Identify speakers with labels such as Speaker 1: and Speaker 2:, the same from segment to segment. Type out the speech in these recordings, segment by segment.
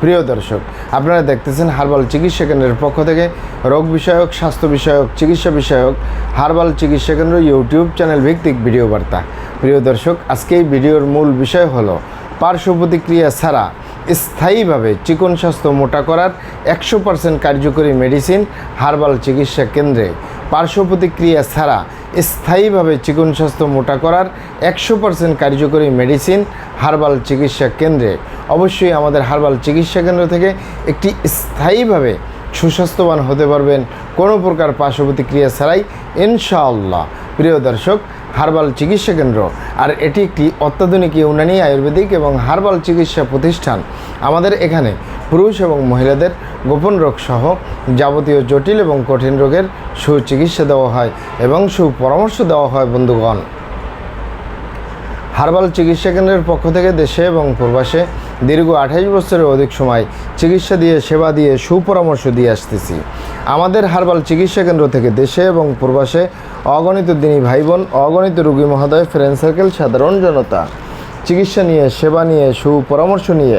Speaker 1: প্রিয় দর্শক, আপনারা দেখতেছেন হার্বাল চিকিৎসা কেন্দ্রের পক্ষ থেকে রোগ বিষয়ক, স্বাস্থ্য বিষয়ক, চিকিৎসা বিষয়ক হার্বাল চিকিৎসা কেন্দ্র ইউটিউব চ্যানেল ভিত্তিক ভিডিও বার্তা। প্রিয় দর্শক, আজকে এই ভিডিওর মূল বিষয় হলো, পার্শ্ব প্রতিক্রিয়া ছাড়া স্থায়ীভাবে চিকন স্বাস্থ্য মোটা করার একশো পার্সেন্ট কার্যকরী মেডিসিন হার্বাল চিকিৎসা কেন্দ্রে। পার্শ্ব প্রতিক্রিয়া ছাড়া স্থায়ীভাবে চিকন স্বাস্থ্য মোটা করার একশো পার্সেন্ট কার্যকরী মেডিসিন হার্বাল চিকিৎসা কেন্দ্রে। অবশ্যই আমাদের হার্বাল চিকিৎসা কেন্দ্র থেকে একটি স্থায়ীভাবে সুস্বাস্থ্যবান হতে পারবেন কোনো প্রকার পার্শ্ব প্রতিক্রিয়া ছাড়াই, ইনশাআল্লাহ। প্রিয় দর্শক, হার্বাল চিকিৎসা কেন্দ্র, আর এটি একটি অত্যাধুনিক ইউনানি আয়ুর্বেদিক এবং হার্বাল চিকিৎসা প্রতিষ্ঠান। আমাদের এখানে পুরুষ এবং মহিলাদের গোপন রোগ সহ যাবতীয় জটিল এবং কঠিন রোগের সুচিকিৎসা দেওয়া হয় এবং সুপরামর্শ দেওয়া হয় বন্ধুগণ। হার্বাল চিকিৎসা কেন্দ্রের পক্ষ থেকে দেশে এবং প্রবাসে দীর্ঘ আঠাইশ বছরের অধিক সময় চিকিৎসা দিয়ে, সেবা দিয়ে, সুপরামর্শ দিয়ে আসতেছি। আমাদের হার্বাল চিকিৎসা কেন্দ্র থেকে দেশে এবং প্রবাসে অগণিত দিনী ভাই বোন অগণিত রুগী মহোদয়, ফ্রেন্ড সার্কেল, সাধারণ জনতা। চিকিৎসা নিয়ে, সেবা নিয়ে, সুপরামর্শ নিয়ে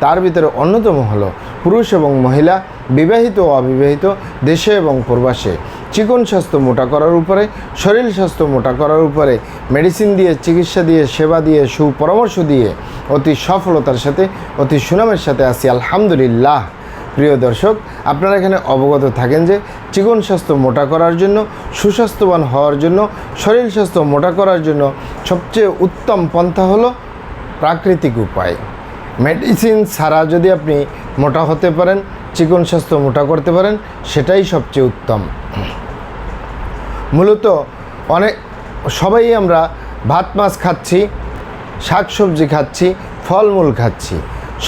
Speaker 1: তার ভিতরে অন্যতম হলো পুরুষ এবং মহিলা, বিবাহিত ও অবিবাহিত, দেশে এবং প্রবাসে। চিকন স্বাস্থ্য মোটা করার উপরে, শরীর স্বাস্থ্য মোটা করার উপরে মেডিসিন দিয়ে, চিকিৎসা দিয়ে, সেবা দিয়ে, সুপরামর্শ দিয়ে অতি সফলতার সাথে, অতি সুনামের সাথে আসি আলহামদুলিল্লাহ। প্রিয় দর্শক, আপনারা এখানে অবগত থাকেন যে চিকন স্বাস্থ্য মোটা করার জন্য, সুস্বাস্থ্যবান হওয়ার জন্য, শরীর স্বাস্থ্য মোটা করার জন্য সবচেয়ে উত্তম পন্থা হলো প্রাকৃতিক উপায়। মেডিসিন ছাড়া যদি আপনি মোটা হতে পারেন, চিকন স্বাস্থ্য মোটা করতে পারেন, সেটাই সবচেয়ে উত্তম। মূলত অনেক, সবাই আমরা ভাত, মাছ খাচ্ছি শাক সবজি খাচ্ছি, ফলমূল খাচ্ছি।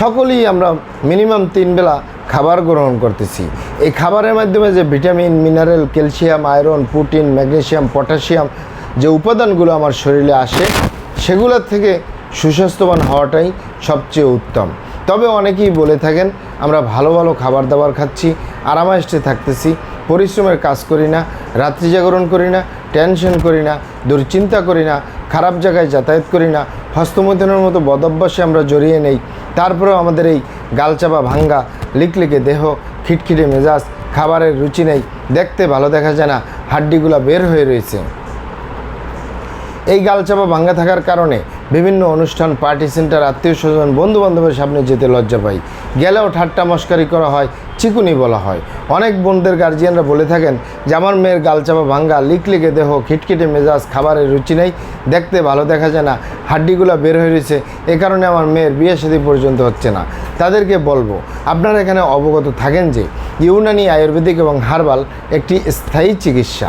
Speaker 1: সকলেই আমরা মিনিমাম তিন বেলা খাবার গ্রহণ করতেছি। এই খাবারের মাধ্যমে যে vitamin, mineral, calcium, iron, protein magnesium potassium যে উপাদানগুলো আমার শরীরে আসে, সেগুলোর থেকে সুস্বাস্থ্যবান হওয়াটাই সবচেয়ে উত্তম। তবে অনেকেই বলে থাকেন, আমরা ভালো ভালো খাবার দাবার খাচ্ছি আরামায়েস্টে থাকতেছি, পরিশ্রমের কাজ করি না, রাত্রি জাগরণ করি না, টেনশন করি না, দুশ্চিন্তা করি না, খারাপ জায়গায় যাতায়াত করি না, হস্তমৈথনের মতো বদভ্যাসে আমরা জড়িয়ে নেই। তারপরেও আমাদের এই গালচাপা ভাঙ্গা, লিকলিকে দেহ, খিটখিটে মেজাজ, খাবারের রুচি নেই, দেখতে ভালো দেখা যায় না, হাড্ডিগুলো বের হয়ে রয়েছে। এই গালচাপা ভাঙ্গা থাকার কারণে বিভিন্ন অনুষ্ঠান পার্টি সেন্টার আত্মীয় স্বজন বন্ধু বান্ধবের সামনে যেতে লজ্জা পাই গেলেও ঠাট্টা মস্কারি করা হয়, চিকুনি বলা হয়। অনেক বোনদের গার্জিয়ানরা বলে থাকেন, যে আমার মেয়ের গালচাপা ভাঙ্গা, লিকলিকে দেহ, খিটখিটে মেজাজ, খাবারের রুচি নেই, দেখতে ভালো দেখা যায় না, হাড্ডিগুলো বের হয়ে রয়েছে, এ কারণে আমার মেয়ের বিয়ে সাথী পর্যন্ত হচ্ছে না। তাদেরকে বলব, আপনারা এখানে অবগত থাকেন যে ইউনানি আয়ুর্বেদিক এবং হার্বাল একটি স্থায়ী চিকিৎসা।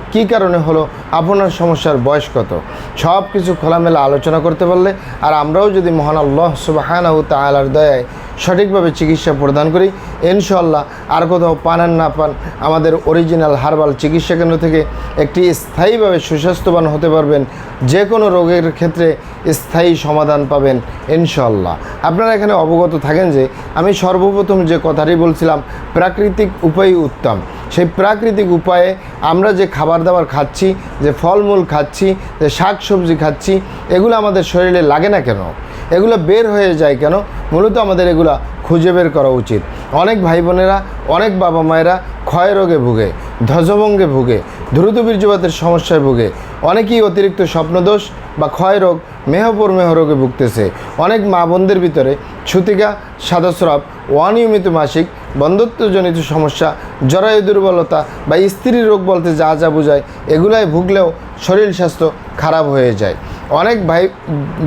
Speaker 1: কী কারণে হলো? আপনার সমস্যার বয়স কত? সব কিছু খোলামেলা আলোচনা করতে পারলে আর আমরাও যদি মহান আল্লাহ সুবাহানাহু তালার দয়ায় সঠিকভাবে চিকিৎসা প্রদান করি ইনশাল্লাহ আর কোথাও পান আর না পান আমাদের অরিজিনাল হার্বাল চিকিৎসা কেন্দ্র থেকে একটি স্থায়ীভাবে সুস্বাস্থ্যবান হতে পারবেন যে কোনো রোগের ক্ষেত্রে স্থায়ী সমাধান পাবেন ইনশাল্লাহ আপনারা এখানে অবগত থাকেন যে আমি সর্বপ্রথম যে কথাটি বলছিলাম, প্রাকৃতিক উপায় উত্তম। সেই প্রাকৃতিক উপায়ে আমরা যে খাবার দাবার খাচ্ছি, যে ফলমূল খাচ্ছি, যে শাক সবজি খাচ্ছি, এগুলো আমাদের শরীরে লাগে না কেন? এগুলো বের হয়ে যায় কেন? মূলত আমাদের এগুলা খুঁজে বের করা উচিত। অনেক ভাই বোনেরা অনেক বাবা মায়েরা ক্ষয় রোগে ভুগে, ধ্বজভঙ্গে ভুগে, দ্রুত বীর্যপাতের সমস্যায় ভুগে। অনেকেই অতিরিক্ত স্বপ্নদোষ বা ক্ষয় রোগ, মেহপরমেহ রোগে ভুগতেছে। অনেক মা বোনদের ভিতরে ছুতিকা, সাদাস্রাব, অনিয়মিত মাসিক বন্ধত্বজনিত সমস্যা, জরায়ু দুর্বলতা বা স্ত্রীর রোগ বলতে যা যা বোঝায়, এগুলাই ভুগলেও শরীর স্বাস্থ্য খারাপ হয়ে যায়। অনেক ভাই,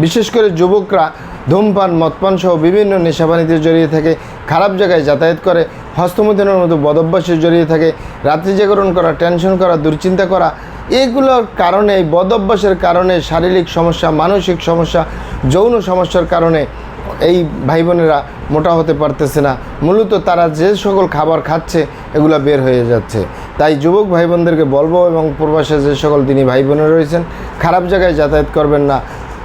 Speaker 1: বিশেষ করে যুবকরা ধূমপান, মদপান সহ বিভিন্ন নেশাপানিতে জড়িয়ে থাকে, খারাপ জায়গায় যাতায়াত করে, হস্তমৈথুনের মতো বদভ্যাসে জড়িয়ে থাকে রাত্রি জাগরণ করা, টেনশন করা, দুশ্চিন্তা করা, এগুলোর কারণে এই বদভ্যাসের কারণে শারীরিক সমস্যা, মানসিক সমস্যা, যৌন সমস্যার কারণে এই ভাই বোনেরা মোটা হতে পারতেছে না। মূলত তারা যে সকল খাবার খাচ্ছে, এগুলো বের হয়ে যাচ্ছে। তাই যুবক ভাই বোনদেরকে বলব এবং প্রবাসে যে সকল তিনি ভাই বোনেরা রয়েছেন, খারাপ জায়গায় যাতায়াত করবেন না,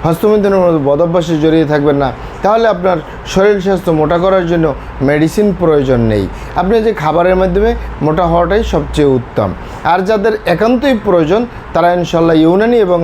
Speaker 1: হস্তমৈথুনের মতো বদভ্যাসে জড়িয়ে থাকবেন না। তাহলে আপনার শরীর স্বাস্থ্য মোটা করার জন্য মেডিসিন প্রয়োজন নেই। আপনি যে খাবারের মাধ্যমে মোটা হওয়াটাই সবচেয়ে উত্তম। আর যাদের একান্তই প্রয়োজন, তারা ইনশাল্লাহ ইউনানি এবং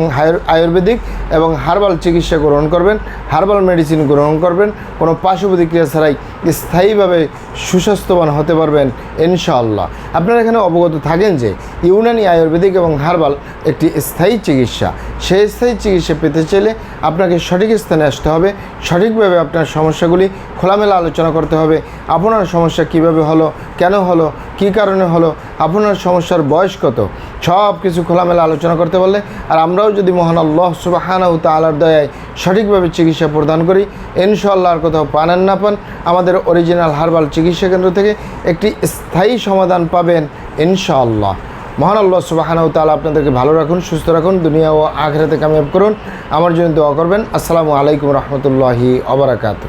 Speaker 1: আয়ুর্বেদিক এবং হার্বাল চিকিৎসা গ্রহণ করবেন, হার্বাল মেডিসিন গ্রহণ করবেন, কোনো পার্শ্ব প্রতিক্রিয়া ছাড়াই স্থায়ীভাবে সুস্বাস্থ্যবান হতে পারবেন ইনশাআল্লাহ। আপনারা এখানে অবগত থাকেন যে ইউনানি আয়ুর্বেদিক এবং হার্বাল একটি স্থায়ী চিকিৎসা। সেই স্থায়ী চিকিৎসা পেতে চাইলে আপনাকে সঠিক স্থানে আসতে হবে, সঠিকভাবে আপনার সমস্যাগুলি খোলামেলা আলোচনা করতে হবে, আপনার সমস্যা কীভাবে হলো, কেন হলো কী কারণে হলো? আপনার সমস্যার বয়স কত? সব কিছু খোলামেলা আলোচনা করতে পারলে, আর আমরাও যদি মহান আল্লাহ সুবাহানাউ তালার দয়ায় সঠিকভাবে চিকিৎসা প্রদান করি ইনশাল্লাহ আর কোথাও পান না পান। আমাদের অরিজিনাল হার্বাল চিকিৎসা কেন্দ্র থেকে একটি স্থায়ী সমাধান পাবেন ইনশাআল্লাহ। মহান আল্লাহ সুবাহানাউ তালা আপনাদেরকে ভালো রাখুন, সুস্থ রাখুন, দুনিয়া ও আখেরাতে কামিয়াব করুন। আমার জন্য দোয়া করবেন। আসসালামু আলাইকুম রহমতুল্লাহি অবরাকাতু